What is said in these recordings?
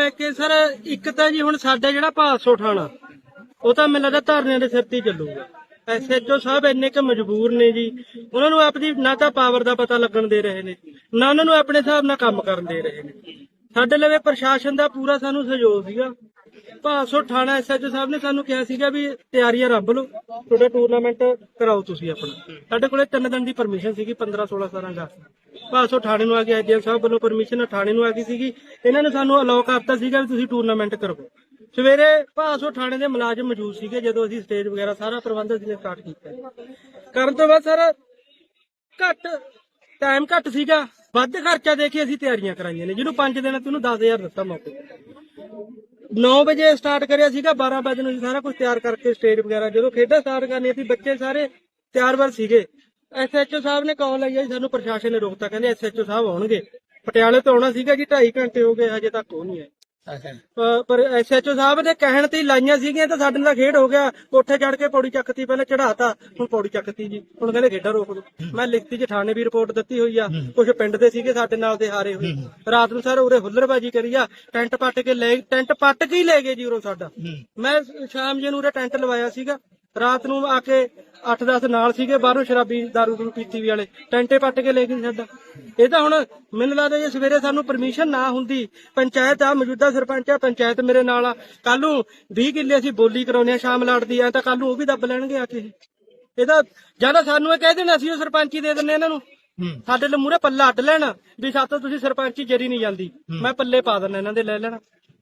ਕਰਾਂਗੇ ਸਰ, ਇੱਕ ਤਾਂ ਜੀ ਹੁਣ ਸਾਡਾ ਜਿਹੜਾ ਭਾਸੋ ਠਾਣਾ ਉਹ ਤਾਂ ਮੈਨੂੰ ਲੱਗਦਾ ਧਰਨਿਆਂ ਦੇ ਸਿਰ ਤੇ ਹੀ ਚੱਲੂਗਾ। ਐਸਐਚਓ ਸਾਹਿਬ ਇੰਨੇ ਕੁ ਮਜਬੂਰ ਨੇ ਜੀ। ਉਹਨਾਂ ਨੂੰ ਆਪਦੀ ਨਾ ਤਾਂ ਪਾਵਰ ਦਾ ਪਤਾ ਲੱਗਣ ਦੇ ਰਹੇ ਨੇ, ਨਾ ਉਹਨਾਂ ਨੂੰ ਆਪਣੇ ਹਿਸਾਬ ਨਾਲ ਕੰਮ ਕਰਨ ਦੇ ਰਹੇ ਨੇ। ਸਾਡੇ ਲਵੇ ਪ੍ਰਸ਼ਾਸਨ ਦਾ ਪੂਰਾ ਸਾਨੂੰ ਸਹਿਯੋਗ ਸੀਗਾ। ਭਾਸੋ ਠਾਣਾ ਐਸਐਚਓ ਸਾਹਿਬ ਨੇ ਸਾਨੂੰ ਕਿਹਾ ਸੀਗਾ ਵੀ ਤਿਆਰੀਆਂ ਰੱਬ ਲਓ ਤੁਹਾਡਾ ਟੂਰਨਾਮੈਂਟ ਕਰਾਓ ਤੁਸੀਂ ਆਪਣਾ। ਸਾਡੇ ਕੋਲੇ ਤਿੰਨ ਦਿਨ ਦੀ ਪਰਮਿਸ਼ਨ ਸੀਗੀ 15 16 17 ਅਗਸਤ ਭਾਸੋ ਠਾਣੇ ਨੂੰ ਆ ਗਿਆ ਐਡੀਐਮ ਸਾਹਿਬ ਵੱਲੋਂ ਪਰਮਿਸ਼ਨ ਠਾਣੇ ਨੂੰ ਆ ਗਈ ਸੀਗੀ। ਇਹਨਾਂ ਨੇ ਸਾਨੂੰ ਅਲਾਉ ਕਰਤਾ ਸੀਗਾ ਵੀ ਤੁਸੀਂ ਟੂਰਨਾਮੈਂਟ ਕਰੋ ਸਵੇਰੇ ਭਾਸੋ ਥਾਣੇ ਦੇ ਮੁਲਾਜ਼ਮ ਮੌਜੂਦ ਸੀਗੇ, ਜਦੋਂ ਅਸੀਂ ਸਟੇਜ ਵਗੈਰਾ ਸਾਰਾ ਪ੍ਰਬੰਧ ਅਸੀਂ ਸਟਾਰਟ ਕੀਤਾ। ਕਰਨ ਤੋਂ ਬਾਅਦ ਸਰ, ਘੱਟ ਟਾਈਮ ਘੱਟ ਸੀਗਾ। ਵੱਧ ਖਰਚਾ ਦੇ ਕੇ ਅਸੀਂ ਤਿਆਰੀਆਂ ਕਰਾਈਆਂ ਨੇ। ਜਿਹਨੂੰ 5 ਦਿਨ ਤੁਹਾਨੂੰ 10000 ਦਿੱਤਾ ਮੌਕੇ 9 ਵਜੇ ਸਟਾਰਟ ਕਰਿਆ ਸੀਗਾ 12 ਵਜੇ ਨੂੰ ਅਸੀਂ ਸਾਰਾ ਕੁਝ ਤਿਆਰ ਕਰਕੇ ਸਟੇਜ ਵਗੈਰਾ ਜਦੋਂ ਖੇਡਾਂ ਸਟਾਰਟ ਕਰਨੀਆਂ ਸੀ, ਬੱਚੇ ਸਾਰੇ ਤਿਆਰ ਵਰ ਸੀਗੇ। ਐਸਐਚਓ ਸਾਹਿਬ ਨੇ ਕਾਲ ਆਈ ਆ ਜੀ, ਸਾਨੂੰ ਪ੍ਰਸ਼ਾਸਨ ਨੇ ਰੋਕਤਾ, ਕਹਿੰਦੇ ਐਸਐਚਓ ਸਾਹਿਬ ਆਉਣਗੇ। ਪਟਿਆਲੇ ਤੋਂ ਆਉਣਾ ਸੀਗਾ ਜੀ 2.5 ਘੰਟੇ ਹੋ ਗਏ, ਹਜੇ ਤੱਕ ਉਹ ਨਹੀਂ ਆਏ। ਪ- ਪਰ ਐਸਐਚਓ ਸਾਹਿਬ ਦੇ ਕਹਿਣ ਤੇ ਹੀ ਲਾਈਆਂ ਸੀਗੀਆਂ ਤਾਂ ਸਾਡੇ ਨਾਲ ਖੇਡ ਹੋ ਗਿਆ। ਕੋਠੇ ਚੜ ਕੇ ਪੌੜੀ ਚੱਕਤੀ ਪਹਿਲਾਂ ਚੜਾਤਾ ਹੁਣ ਪੌੜੀ ਚੱਕਤੀ ਜੀ। ਹੁਣ ਕਹਿੰਦੇ ਖੇਡਾਂ ਰੋਕ ਦੋ। ਮੈਂ ਲਿਖਤੀ ਚ ਥਾਣੇ ਵੀ ਰਿਪੋਰਟ ਦਿੱਤੀ ਹੋਈ ਆ। ਕੁਝ ਪਿੰਡ ਦੇ ਸੀਗੇ ਸਾਡੇ ਨਾਲ ਦੇ ਹਾਰੇ ਹੋਏ। ਰਾਤ ਨੂੰ ਸਰ ਉਰੇ ਹੁੱਲੜਬਾਜੀ ਕਰੀ ਆ। ਟੈਂਟ ਪੱਟ ਕੇ ਲੈ ਟੈਂਟ ਪੱਟ ਕੇ ਹੀ ਲੈ ਗਏ ਜੀ ਉਰੋਂ ਸਾਡਾ। ਮੈਂ ਸ਼ਾਮ ਜੀ ਨੂੰ ਉਰੇ ਟੈਂਟ ਲਵਾਇਆ ਸੀਗਾ। ਰਾਤ ਨੂੰ ਆ ਕੇ 8-10 ਨਾਲ ਸੀਗੇ ਬਾਹਰੋਂ ਸ਼ਰਾਬੀ ਦਾਰੂ ਦੂਰੂ ਪੀਤੀ ਵੀ ਵਾਲੇ। ਟੈਂਟੇ ਪੱਟ ਕੇ ਲੈ ਗਏ ਸਾਡਾ ਇਹ ਤਾਂ ਹੁਣ ਮੈਨੂੰ ਲੱਗਦਾ ਜੇ ਸਵੇਰੇ ਸਾਨੂੰ ਪਰਮਿਸ਼ਨ ਨਾ ਹੁੰਦੀ ਪੰਚਾਇਤ ਆ ਮੌਜੂਦਾ ਸਰਪੰਚ ਆ ਪੰਚਾਇਤ ਮੇਰੇ ਨਾਲ ਆ। ਕੱਲ ਨੂੰ 20 ਕਿੱਲੇ ਅਸੀਂ ਬੋਲੀ ਕਰਾਉਨੇ ਆ ਸ਼ਾਮ ਲਾੜਦੀ ਆ ਤਾਂ ਕੱਲ ਨੂੰ ਉਹ ਵੀ ਦੱਬ ਲੈਣਗੇ ਆ ਕੇ ਇਹ। ਇਹ ਤਾਂ ਜਾਂ ਸਾਨੂੰ ਇਹ ਕਹਿ ਦੇਣਾ ਅਸੀਂ ਉਹ ਸਰਪੰਚੀ ਦੇ ਦਿੰਨੇ ਇਹਨਾਂ ਨੂੰ। ਸਾਡੇ ਲਈ ਮੂਰੇ ਪੱਲਾ ਅੱਡ ਲੈਣਾ ਵੀ ਸਾਤੋਂ ਤੁਸੀਂ ਸਰਪੰਚੀ ਜਰੀ ਨਹੀਂ ਜਾਂਦੀ। ਮੈਂ ਪੱਲੇ ਪਾ ਦਿੰਦਾ ਇਹਨਾਂ ਦੇ ਲੈ ਲੈਣਾ।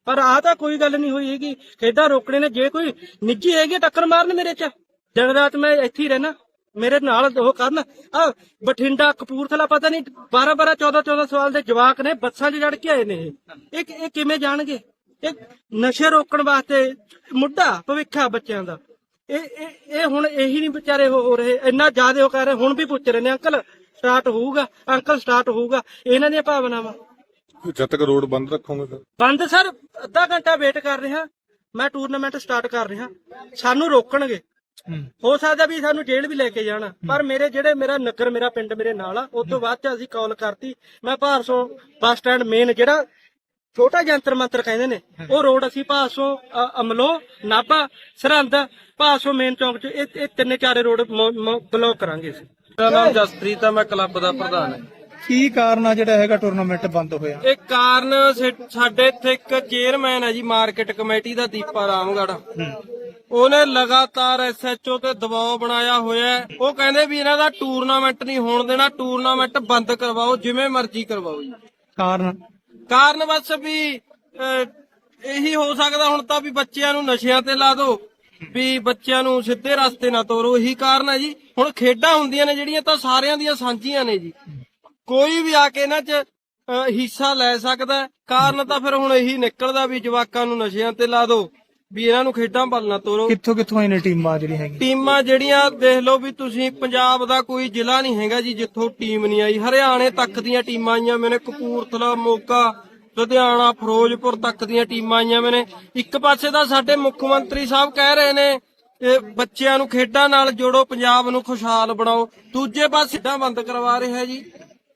ਪਰ ਆਹ ਤਾਂ ਕੋਈ ਗੱਲ ਨਹੀਂ ਹੋਈ ਹੈਗੀ। ਖੇਡਾਂ ਰੋਕਣੇ ਨੇ। ਜੇ ਕੋਈ ਨਿੱਜੀ ਹੈਗੀ ਟੱਕਰ ਮਾਰਨ ਮੇਰੇ ਚ। ਦਿਨ ਰਾਤ ਮੈਂ ਇੱਥੇ ਹੀ ਰਹਿਣਾ ਮੇਰੇ ਨਾਲ ਉਹ ਕਰਨ। ਆ ਬਠਿੰਡਾ, ਕਪੂਰਥਲਾ, ਪਤਾ ਨਹੀਂ 12 12 14 14 ਸਵਾਲ ਦੇ ਜਵਾਕ ਨੇ, ਬੱਸਾਂ 'ਚ ਚੜ ਕੇ ਆਏ ਨੇ ਇਹ। ਇਹ ਕਿਵੇਂ ਜਾਣਗੇ? ਇਹ ਨਸ਼ੇ ਰੋਕਣ ਵਾਸਤੇ ਮੁੱਢਾ ਭਵਿੱਖਾ ਬੱਚਿਆਂ ਦਾ। ਇਹ ਇਹ ਇਹ ਹੁਣ ਇਹੀ ਨਹੀਂ ਵਿਚਾਰੇ ਹੋ ਰਹੇ। ਇੰਨਾ ਜ਼ਿਆਦਾ ਹੋ ਕਰ ਰਹੇ। ਹੁਣ ਵੀ ਪੁੱਛ ਰਹੇ ਨੇ, ਅੰਕਲ ਸਟਾਰਟ ਹੋਊਗਾ। ਅੰਕਲ ਸਟਾਰਟ ਹੋਊਗਾ। ਇਹਨਾਂ ਦੀਆਂ ਭਾਵਨਾਵਾਂ। ਜਦ ਤੱਕ ਰੋਡ ਬੰਦ ਰੱਖੋਗੇ ਫਿਰ? ਬੰਦ ਸਰ ਅੱਧਾ ਘੰਟਾ ਵੇਟ ਕਰ ਰਿਹਾ। ਮੈਂ ਟੂਰਨਾਮੈਂਟ ਸਟਾਰਟ ਕਰ ਰਿਹਾ। ਸਾਨੂੰ ਰੋਕਣਗੇ। ਹੋ। ਸਕਦਾ ਵੀ ਸਾਨੂੰ ਜੇਲ੍ਹ ਵੀ ਲੈ ਕੇ ਜਾਣਾ। ਪਰ ਮੇਰੇ ਜਿਹੜੇ ਮੇਰਾ ਨਗਰ ਮੇਰਾ ਪਿੰਡ ਮੇਰੇ ਨਾਲ ਆ ਉਸ ਤੋਂ ਬਾਅਦ ਚ ਅਸੀਂ ਕਾਲ ਕਰਤੀ। ਮੈਂ ਭਾਰਸੋਂ ਬੱਸ ਸਟੈਂਡ ਮੇਨ ਜਿਹੜਾ ਛੋਟਾ ਜੰਤਰ ਮੰਤਰ ਕਹਿੰਦੇ ਨੇ ਉਹ ਰੋਡ ਅਸੀਂ ਭਾਸੋਂ ਅਮਲੋ ਨਾਭਾ ਸਰਹੰਦ ਭਾਸੋਂ ਮੇਨ ਚੌਂਕ ਚ ਇਹ ਇਹ ਤਿੰਨੇ ਚਾਰੇ ਰੋਡ ਬਲੌਕ ਕਰਾਂਗੇ ਅਸੀਂ। ਮੇਰਾ ਨਾਮ ਜਸਪ੍ਰੀਤ ਆ ਮੈਂ ਕਲੱਬ ਦਾ ਪ੍ਰਧਾਨ ਹਾਂ। ਕੀ ਕਾਰਨ ਆ ਜਿਹੜਾ ਹੈਗਾ ਟੂਰਨਾਮੈਂਟ ਬੰਦ ਹੋਇਆ? ਇਹ ਕਾਰਨ ਸੇ- ਸਾਡੇ ਇੱਥੇ ਇੱਕ ਚੇਅਰਮੈਨ ਹੈ ਜੀ ਮਾਰਕੀਟ ਕਮੇਟੀ ਦਾ ਦੀਪਾ ਰਾਮਗੜ ਉਹਨੇ ਲਗਾਤਾਰ ਐਸਐਚਓ ਤੇ ਦਬਾਅ ਬਣਾਇਆ ਹੋਇਆ ਹੈ। ਉਹ ਕਹਿੰਦੇ ਵੀ ਇਹਨਾਂ ਦਾ ਟੂਰਨਾਮੈਂਟ ਨਹੀਂ ਹੋਣ ਦੇਣਾ ਟੂਰਨਾਮੈਂਟ ਬੰਦ ਕਰਵਾਓ ਜਿਵੇਂ ਮਰਜ਼ੀ ਕਰਵਾਓ ਜੀ। ਕਾਰਨ? ਕਾਰਨ ਬਸ ਵੀ ਅਹ, ਇਹੀ ਹੋ ਸਕਦਾ ਹੁਣ ਤਾਂ ਵੀ ਬੱਚਿਆਂ ਨੂੰ ਨਸ਼ਿਆਂ ਤੇ ਲਾ ਦਿਓ ਵੀ ਬੱਚਿਆਂ ਨੂੰ ਸਿੱਧੇ ਰਸਤੇ ਨਾ ਤੋਰੋ ਇਹੀ ਕਾਰਨ ਹੈ ਜੀ। ਹੁਣ ਖੇਡਾਂ ਹੁੰਦੀਆਂ ਨੇ ਜਿਹੜੀਆਂ ਤਾਂ ਸਾਰਿਆਂ ਦੀਆਂ ਸਾਂਝੀਆਂ ਨੇ ਜੀ। ਕੋਈ ਵੀ ਆ ਕੇ ਇਹਨਾਂ 'ਚ ਹਿੱਸਾ ਲੈ ਸਕਦਾ। ਕਾਰਨ ਤਾਂ ਫਿਰ ਹੁਣ ਇਹੀ ਨਿਕਲਦਾ ਵੀ ਜਵਾਕਾਂ ਨੂੰ ਨਸ਼ਿਆਂ ਤੇ ਲਾ ਦਿਓ ਵੀ ਇਹਨਾਂ ਨੂੰ ਖੇਡਾਂ ਵੱਲ ਨਾ ਤੋਰੋ। ਕਿੱਥੋਂ ਕਿੱਥੋਂ ਆਈਆਂ ਨੇ ਟੀਮਾਂ ਜਿਹੜੀ ਹੈਗੀ ਟੀਮਾਂ ਜਿਹੜੀਆਂ ਦੇਖ ਲਓ ਵੀ ਤੁਸੀਂ ਪੰਜਾਬ ਦਾ ਕੋਈ ਜ਼ਿਲ੍ਹਾ ਨਹੀਂ ਹੈਗਾ ਜੀ ਜਿੱਥੋਂ ਟੀਮ ਨਹੀਂ ਆਈ। ਹਰਿਆਣੇ ਤੱਕ ਦੀਆਂ ਟੀਮਾਂ ਆਈਆਂ ਮੈਨੇ ਕਪੂਰਥਲਾ ਮੋਗਾ ਲੁਧਿਆਣਾ ਫਿਰੋਜ਼ਪੁਰ ਤੱਕ ਦੀਆਂ ਟੀਮਾਂ ਆਈਆਂ ਮੈਨੇ। ਇੱਕ ਪਾਸੇ ਤਾਂ ਸਾਡੇ ਮੁੱਖ ਮੰਤਰੀ ਸਾਹਿਬ ਕਹਿ ਰਹੇ ਨੇ ਇਹ ਬੱਚਿਆਂ ਨੂੰ ਖੇਡਾਂ ਨਾਲ ਜੋੜੋ ਪੰਜਾਬ ਨੂੰ ਖੁਸ਼ਹਾਲ ਬਣਾਓ। ਦੂਜੇ ਪਾਸੇ ਖੇਡਾਂ ਬੰਦ ਕਰਵਾ ਰਿਹਾ ਜੀ।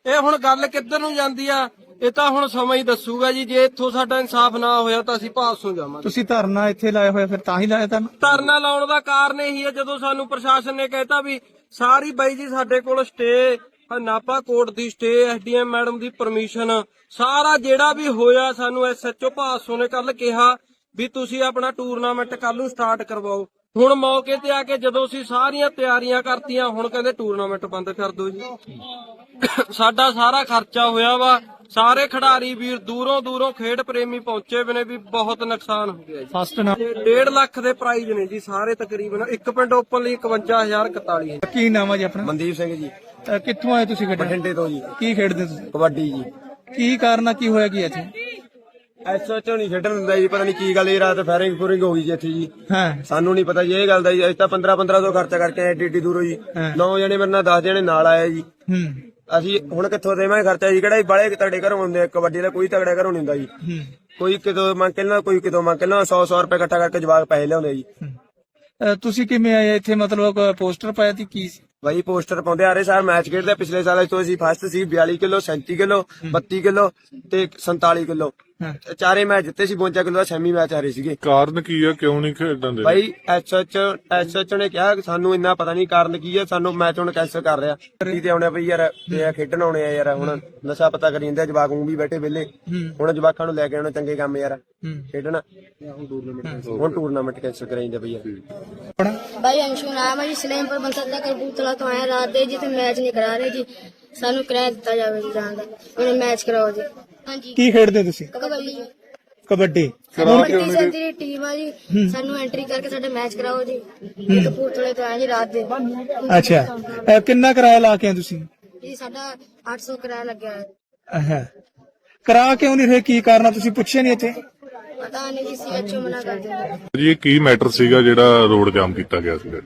ਇਹ ਹੁਣ ਗੱਲ ਕਿੱਧਰ ਨੂੰ ਜਾਂਦੀ ਆ? ਇਹ ਤਾਂ ਹੁਣ ਸਮਾਂ ਹੀ ਦੱਸੂਗਾ ਜੀ ਜੇ ਇੱਥੋਂ ਸਾਡਾ ਇਨਸਾਫ ਨਾ ਹੋਇਆ ਤਾਂ ਅਸੀਂ ਭਾਸੋਂ ਜਾਵਾਂਗੇ। ਤੁਸੀਂ ਧਰਨਾ ਇੱਥੇ ਲਾਇਆ ਹੋਇਆ ਫਿਰ ਤਾਂ ਹੀ ਲਾਇਆ ਤਾਂ ਧਰਨਾ ਲਾਉਣ ਦਾ ਕਾਰਨ ਇਹੀ ਹੈ ਜਦੋਂ ਸਾਨੂੰ ਪ੍ਰਸ਼ਾਸਨ ਨੇ ਕਹਿਤਾ ਵੀ ਸਾਰੀ ਬਾਈ ਜੀ ਸਾਡੇ ਕੋਲ ਸਟੇ ਨਾਪਾ ਕੋਰਟ ਦੀ ਸਟੇ ਐਸਡੀਐਮ ਮੈਡਮ ਦੀ ਪਰਮਿਸ਼ਨ ਸਾਰਾ ਜਿਹੜਾ ਵੀ ਹੋਇਆ ਸਾਨੂੰ ਐਸਐਚਓ ਭਾਸੋ ਨੇ ਕੱਲ ਕਿਹਾ ਵੀ ਤੁਸੀਂ ਆਪਣਾ ਟੂਰਨਾਮੈਂਟ ਕੱਲ ਨੂੰ ਸਟਾਰਟ ਕਰਵਾਓ। ਹੁਣ ਮੌਕੇ ਤੇ ਆ ਕੇ ਜਦੋਂ ਅਸੀਂ ਸਾਰੀਆਂ ਤਿਆਰੀਆਂ ਕਰਤੀਆਂ ਹੁਣ ਕਹਿੰਦੇ ਟੂਰਨਾਮੈਂਟ ਬੰਦ ਕਰ ਦਿਓ ਜੀ। ਸਾਡਾ ਸਾਰਾ ਖਰਚਾ ਹੋਇਆ ਵਾ। ਸਾਰੇ ਖਿਡਾਰੀ ਵੀਰ ਦੂਰੋਂ ਦੂਰੋਂ ਖੇਡ ਪ੍ਰੇਮੀ ਪਹੁੰਚੇ ਵੀ ਨੇ ਵੀ ਬਹੁਤ ਨੁਕਸਾਨ ਹੋ ਗਿਆ ਜੀ। ਫਸਟ ਨਾ ਤੇ 1.5 ਲੱਖ ਦੇ ਪ੍ਰਾਈਜ਼ ਨੇ ਜੀ ਸਾਰੇ ਤਕਰੀਬਨ। ਇੱਕ ਪਿੰਡ ਓਪਨ ਲਈ 51041 ਹੈ। ਕੀ ਨਾਮ ਆ ਜੀ ਆਪਣਾ? ਮਨਦੀਪ ਸਿੰਘ ਜੀ। ਅਹ ਕਿੱਥੋਂ ਆਏ ਤੁਸੀਂ ਖੇਡਣ? ਬਠਿੰਡੇ ਤੋਂ ਜੀ। ਕੀ ਖੇਡਦੇ ਤੁਸੀਂ? ਕਬੱਡੀ ਜੀ। ਕੀ ਕਾਰਨ ਆ? ਕੀ ਹੋਇਆ ਕੀ ਇੱਥੇ? ਐਸਓਚਓ ਨਹੀਂ ਖੇਡਣ ਦਿੰਦਾ ਜੀ ਪਤਾ ਨਹੀਂ ਕੀ ਗੱਲ ਇਹ ਰਾਤ ਫਾਇਰਿੰਗ ਫੂਰਿੰਗ ਹੋ ਗਈ ਜੀ ਇੱਥੇ ਜੀ। ਹਾਂ। ਸਾਨੂੰ ਨਹੀਂ ਪਤਾ ਜੀ ਇਹ ਗੱਲ ਦਾ ਜੀ ਅਸੀਂ ਤਾਂ 15 1500 ਖਰਚਾ ਕਰਕੇ ਐਡੀ ਐਡੀ ਦੂਰੋਂ ਜੀ। 9 ਜਣੇ ਮੇਰੇ ਨਾਲ 10 ਜਣੇ ਨਾਲ ਆਏ ਜੀ। ਹੂੰ। ਅਸੀਂ ਹੁਣ ਕਿੱਥੋਂ ਦੇਵਾਂਗੇ ਖਰਚਾ ਜੀ? ਕਿਹੜਾ ਬੜੇ ਤਗੜੇ ਘਰੋਂ ਹੁੰਦੇ ਆ, ਕਬੱਡੀ ਦਾ ਕੋਈ ਤਗੜਾ ਘਰੋਂ ਨਹੀਂ ਹੁੰਦਾ ਜੀ। ਕੋਈ ਕਿਤੋਂ ਮੰਗ ਕੇ ਲਿਆਉਂਦਾ, ਕੋਈ ਕਿਤੋਂ ਮੰਗ ਕੇ ਲਿਆਉਂਦਾ, 100 100 ਰੁਪਏ ਇਕੱਠਾ ਕਰਕੇ ਜਵਾਕ ਪੈਸੇ ਲਿਆਉਂਦੇ ਜੀ। ਅਹ ਤੁਸੀਂ ਕਿਵੇਂ ਆਏ ਇੱਥੇ? ਮਤਲਬ ਪੋਸਟਰ ਪਾਇਆ ਸੀ ਕੀ ਸੀ? ਬਾਈ ਪੋਸਟਰ ਪਾਉਂਦੇ ਆ ਰਹੇ ਸਾਰ ਮੈਚ ਖੇਡਦੇ ਪਿਛਲੇ ਸਾਲ ਤੋਂ ਅਸੀਂ ਫਸਟ ਸੀ 42 ਕਿਲੋ 37 ਕਿਲੋ 32 ਕਿਲੋ ਤੇ 47 ਕਿਲੋ। ਚਾਰੇ ਮੈਚ ਜਿੱਤੇ ਸੀ 52 ਕਿਲੋ ਸੈਮੀ ਮੈਚ ਹਾਰੇ ਸੀਗੇ। ਕਾਰਨ ਕੀ ਆ? ਕਿਉਂ ਨਹੀਂ ਖੇਡਣ ਦੇ? ਭਾਈ ਐਸਐਚ ਐਸਐਚ ਨੇ ਕਿਹਾ ਕਿ ਸਾਨੂੰ ਇੰਨਾ ਪਤਾ ਨਹੀਂ ਕਾਰਨ ਕੀ ਆ ਸਾਨੂੰ ਮੈਚ ਹੁਣ ਕੈਨਸਲ ਕਰ ਰਿਹਾ। ਟੀ ਤੇ ਆਉਣੇ ਪਈ ਯਾਰ ਤੇ ਆ ਖੇਡਣ ਆਉਣੇ ਆ ਯਾਰ ਹੁਣ ਨਸ਼ਾ ਪਤਾ ਕਰੀ ਜਾਂਦੇ ਜਵਾਕ ਨੂੰ ਵੀ ਬੈਠੇ ਵਿਲੇ ਹੁਣ ਜਵਾਕਾਂ ਨੂੰ ਲੈ ਕੇ ਆਉਣਾ ਚੰਗੇ ਕੰਮ ਯਾਰ ਖੇਡਣ। ਹੁਣ ਟੂਰਨਾਮੈਂਟ ਕੈਨਸਲ ਕਰਾਈ ਜਾਂਦੇ ਪਈ ਯਾਰ। ਭਾਈ ਅੰਸ਼ੂ ਨਾਮ ਹੈ ਜੀ ਸਲੇਮਪੁਰ ਬੰਸਦ ਦਾ ਤੋਂ ਆਏ ਰਾਤ ਦੇ ਜੀ ਮੈਚ ਨਹੀਂ ਕਰਾ ਰਹੇ ਜੀ। ਸਾਨੂੰ ਕਿਰਾਇਆ ਦਿੱਤਾ ਜਾਵੇ ਜੀ ਜਾਣ ਮੈਚ ਕਰਾਓ ਜੀ। ਹਾਂਜੀ। ਕੀ ਖੇਡਦੇ ਤੁਸੀਂ? ਕਬੱਡੀ। ਕਬੱਡੀ। ਕਬੱਡੀ ਸਾਡੀ ਟੀਮ ਆ ਜੀ ਸਾਨੂੰ ਐਂਟਰੀ ਕਰਕੇ ਸਾਡਾ ਮੈਚ ਕਰਾਓ ਜੀ। ਇਹ ਕਪੂਰਥਲੇ ਤੋਂ ਆਏ ਜੀ ਰਾਤ ਦੇ। ਅੱਛਾ। ਅਹ ਕਿੰਨਾ ਕਿਰਾਇਆ ਲਾ ਕੇ ਆਏ ਤੁਸੀਂ? ਜੀ ਸਾਡਾ 800 ਕਿਰਾਇਆ ਲੱਗਿਆ। ਹੈ ਅਹਾਂ। ਕਰਾ ਕਿਉਂ ਨਹੀਂ ਰਹੇ ਕੀ ਕਾਰਨ ਆ? ਤੁਸੀਂ ਪੁੱਛਿਆ ਨਹੀਂ ਇੱਥੇ? ਪਤਾ ਨਹੀਂ ਜੀ ਸੀਐਚਓ ਮਨਾ ਕਰ ਦਿੰਦੇ ਜੀ ਇਹ ਕੀ ਮੈਟਰ ਸੀਗਾ ਜਿਹੜਾ ਰੋਡ ਜਾਮ ਕੀਤਾ ਗਿਆ ਸੀਗਾ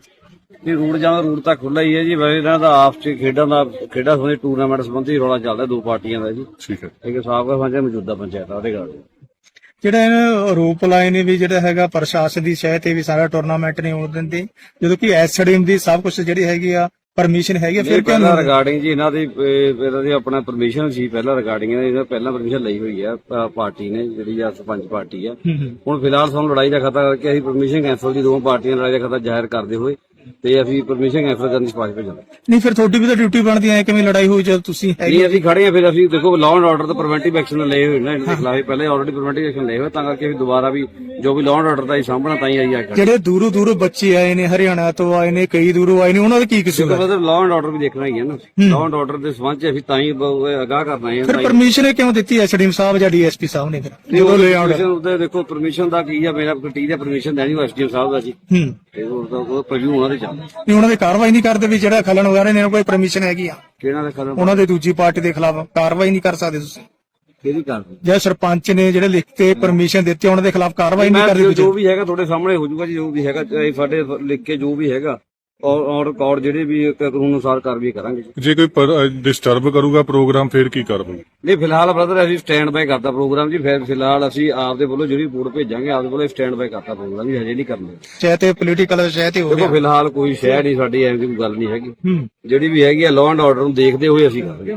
ਇਹ ਰੂਟ ਜਾਂ ਰੂਟ ਤਾਂ ਖੁੱਲਾ ਹੀ ਹੈ ਜੀ। ਵੈਸੇ ਇਹਨਾਂ ਦਾ ਆਪਸ ਚ ਖੇਡਾਂ ਦਾ ਖੇਡਾਂ ਸੰਬੰਧੀ ਟੂਰਨਾਮੈਂਟ ਸੰਬੰਧੀ ਰੌਲਾ ਚੱਲਦਾ ਦੋ ਪਾਰਟੀਆਂ ਦਾ ਜੀ। ਠੀਕ ਹੈ। ਇੱਕ ਸਾਬਕਾ ਪੰਚਾਇਤ ਮੌਜੂਦਾ ਪੰਚਾਇਤ ਆ ਉਹਦੇ ਗੱਲ ਜਿਹੜਾ ਇਹਨਾਂ ਆਰੋਪ ਲਾਏ ਨੇ ਵੀ ਜਿਹੜਾ ਹੈਗਾ ਪ੍ਰਸ਼ਾਸਨ ਦੀ ਸ਼ਹਿ ਤੇ ਵੀ ਸਾਰਾ ਟੂਰਨਾਮੈਂਟ ਨਹੀਂ ਹੋਣ ਦਿੰਦੇ। ਜਦੋਂ ਕਿ ਐਸਡੀਐਮ ਦੀ ਸਭ ਕੁਝ ਜਿਹੜੀ ਹੈਗੀ ਆ ਪਰਮਿਸ਼ਨ ਹੈਗੀ ਆ, ਫਿਰ ਕਿਉਂ ਪਹਿਲਾਂ ਨਹੀਂ? ਰਿਗਾਰਡਿੰਗ ਜੀ ਇਹਨਾਂ ਦੀ ਇਹਨਾਂ ਦੀ ਆਪਣਾ ਪਰਮਿਸ਼ਨ ਸੀ ਪਹਿਲਾਂ ਰਿਗਾਰਡਿੰਗ ਇਹਨਾਂ ਪਹਿਲਾਂ ਪਰਮਿਸ਼ਨ ਲਈ ਹੋਈ ਆ ਪਾਰਟੀ ਨੇ ਜਿਹੜੀ ਆ ਸਰਪੰਚ ਪਾਰਟੀ ਆ। ਹੂੰ, ਹੂੰ। ਹੁਣ ਫਿਲਹਾਲ ਸਾਨੂੰ ਲੜਾਈ ਦਾ ਖਤਰਾ ਕਰਕੇ ਅਸੀਂ ਪਰਮਿਸ਼ਨ ਕੈਂਸਲ ਦੀ ਦੋਵਾਂ ਪਾਰਟੀਆਂ ਲੜਾਈ ਦਾ ਖਤਰਾ ਜ਼ਾਹਿਰ ਕਰਦੇ ਹੋਏ। ਤੇ ਅਸੀਂ ਪਰਮਿਸ਼ਨ ਕੈਂਸਲ ਕਰਨ ਦੀ ਸਿਫਾਰਿਸ਼ ਭੇਜਾਂਗੇ। ਨਹੀਂ ਫਿਰ ਤੁਹਾਡੀ ਵੀ ਤਾਂ ਡਿਊਟੀ ਬਣਦੀ ਐ ਕਿਵੇਂ ਲੜਾਈ ਹੋਈ ਜਦ ਤੁਸੀਂ ਹੈਗੇ ਨਹੀਂ ਅਸੀਂ ਖੜੇ ਆ ਫਿਰ ਅਸੀਂ ਦੇਖੋ ਲਾਅ ਐਂਡ ਆਰਡਰ ਤੇ ਪ੍ਰੀਵੈਂਟਿਵ ਐਕਸ਼ਨ ਲਏ ਹੋਏ ਨੇ ਇਹਨਾਂ ਦੇ ਖਿਲਾਫ ਪਹਿਲੇ ਆਲਰੇਡੀ ਪ੍ਰੀਵੈਂਟਿਵ ਐਕਸ਼ਨ ਲਏ ਹੋਏ ਤਾਂ ਕਰਕੇ ਅਸੀਂ ਦੁਬਾਰਾ ਵੀ ਜੋ ਵੀ ਲਾਅ ਆਰਡਰ ਦਾ ਹੀ ਸਾਹਮਣਾ ਤਾਂ ਹੀ ਆਈ ਆ ਜਿਹੜੇ ਦੂਰੋਂ ਦੂਰੋਂ ਬੱਚੇ ਆਏ ਨੇ ਹਰਿਆਣਾ ਤੋਂ ਆਏ ਨੇ ਕਈ ਦੂਰੋਂ ਆਏ ਨੇ ਉਹਨਾਂ ਦਾ ਕੀ ਕਸੂਰ ਹੈ? ਮਤਲਬ ਲਾਅ ਐਂਡ ਆਰਡਰ ਵੀ ਦੇਖਣਾ ਹੀ ਹੈ ਨਾ। ਲਾਅ ਐਂਡ ਆਰਡਰ ਦੇ ਸੰਬੰਧ ਚ ਅਸੀਂ ਤਾਂ ਹੀ ਅਗਾਹ ਕਰਨਾ ਹੈ ਫਿਰ ਪਰਮਿਸ਼ਨ ਕਿਉਂ ਦਿੱਤੀ ਐਸਡੀਐਮ ਸਾਹਿਬ ਜਾਂ ਡੀਐਸਪੀ ਸਾਹਿਬ ਨੇ ਫਿਰ? ਜਦੋਂ ਲੈ ਪਰਮਿਸ਼ਨ ਉਹਦੇ ਦੇਖੋ ਪਰਮਿਸ਼ਨ ਦਾ ਕੀ ਆ ਮੇਰਾ ਕਟੀ ਦਾ ਪਰਮਿਸ਼ਨ ਦੇਣੀ ਉਹ ਐਸਡੀਐਮ ਸਾਹਿਬ ਦਾ ਜੀ। ਹੂੰ। ਤੇ ਉਹ ਪ੍ਰੀਵਿਊ ਉਹਨਾਂ ਦੇ ਚੱਲਦਾ। ਨਹੀਂ ਉਹਨਾਂ ਦੇ ਕਾਰਵਾਈ ਨਹੀਂ ਕਰਦੇ ਵੀ ਜਿਹੜਾ ਖਲਣ ਵਗੈਰਾ ਨੇ ਕੋਈ ਪਰਮਿਸ਼ਨ ਹੈਗੀ ਆ। ਕਿਹਨਾਂ ਦਾ ਕਦਮ ਉਹਨਾਂ ਦੇ ਦੂਜੀ ਪਾਰਟੀ ਦੇ ਖਿਲਾਫ ਕਾਰਵਾਈ ਨਹੀਂ ਕਰ ਸਕਦੇ ਤੁਸੀਂ। ਕਿਹਦੀ ਕਰਦੇ ਜੇ ਸਰਪੰਚ ਨੇ ਜਿਹੜੇ ਲਿਖ ਕੇ ਪਰਮਿਸ਼ਨ ਦਿੱਤੀ ਉਹਨਾਂ ਦੇ ਖਿਲਾਫ ਕਾਰਵਾਈ ਨਹੀਂ ਕਰਦੇ ਜੋ- ਵੀ ਹੈਗਾ ਤੁਹਾਡੇ ਸਾਹਮਣੇ ਹੋ ਜਾਊਗਾ ਜੀ ਜੋ ਵੀ ਹੈਗਾ ਚਾਹੇ ਸਾਡੇ ਲਿਖ ਕੇ ਜੋ ਵੀ ਹੈਗਾ ਔਰ ਔਰ ਰਿਕਾਰਡ ਜਿਹੜੇ ਵੀ ਕਾਨੂੰਨ ਅਨੁਸਾਰ ਕਾਰਵਾਈ ਕਰਾਂਗੇ ਜੀ। ਜੇ ਕੋਈ ਡਿਸਟਰਬ ਕਰੂਗਾ ਪ੍ਰੋਗਰਾਮ ਫਿਰ ਕੀ ਕਰੋਗੇ ਨਹੀਂ ਫਿਲਹਾਲ ਬ੍ਰਦਰ ਅਸੀਂ ਸਟੈਂਡ ਬਾਈ ਕਰਦਾ ਪ੍ਰੋਗਰਾਮ ਜੀ ਫਿਰ ਫਿਲਹਾਲ ਅਸੀਂ ਆਪਦੇ ਵੱਲੋਂ ਜਿਹੜੀ ਰਿਪੋਰਟ ਭੇਜਾਂਗੇ ਆਪਦੇ ਵੱਲੋਂ ਸਟੈਂਡ ਬਾਈ ਕਰਦਾ ਪ੍ਰੋਗਰਾਮ ਜੀ ਹਜੇ ਨਹੀਂ ਕਰਨਾ। ਚਾਹੇ ਤੇ ਪੋਲੀਟੀਕਲ ਚਾਹੇ ਤੇ ਹੋ ਦੇਖੋ ਫਿਲਹਾਲ ਕੋਈ ਸ਼ਹਿਰ ਨਹੀਂ ਸਾਡੀ ਐਵੇਂ ਦੀ ਕੋਈ ਗੱਲ ਨਹੀਂ ਹੈਗੀ। ਜਿਹੜੀ ਵੀ ਹੈਗੀ ਆ ਲਾਅ ਐਂਡ ਆਰਡਰ ਨੂੰ ਦੇਖਦੇ ਹੋਏ ਅਸੀਂ ਕਰਾਂਗੇ